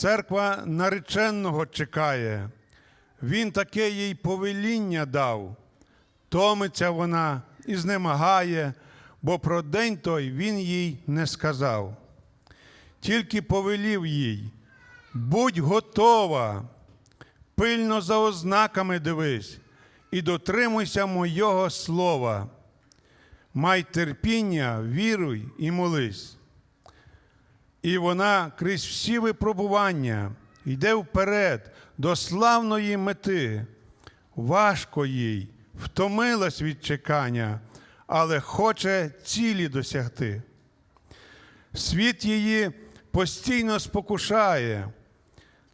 Церква нареченого чекає. Він таке їй повеління дав. Томиться вона і знемагає, бо про день той він їй не сказав. Тільки повелів їй, будь готова, пильно за ознаками дивись і дотримуйся мойого слова. Май терпіння, віруй і молись. І вона крізь всі випробування йде вперед до славної мети. Важко їй, втомилась від чекання, але хоче цілі досягти. Світ її постійно спокушає,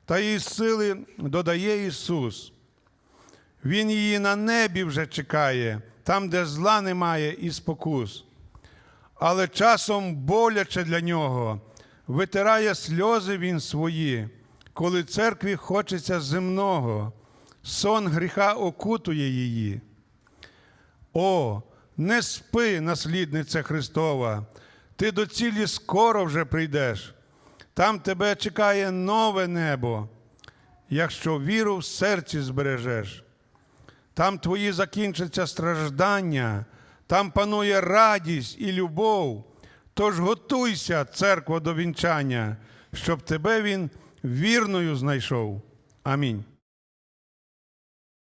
та їй сили додає Ісус. Він її на небі вже чекає, там, де зла немає і спокус. Але часом боляче для нього, витирає сльози він свої, коли церкві хочеться земного, сон гріха окутує її. О, не спи, наслідниця Христова, ти до цілі скоро вже прийдеш. Там тебе чекає нове небо, якщо віру в серці збережеш. Там твої закінчаться страждання, там панує радість і любов. Тож готуйся, церква, до вінчання, щоб тебе він вірною знайшов. Амінь.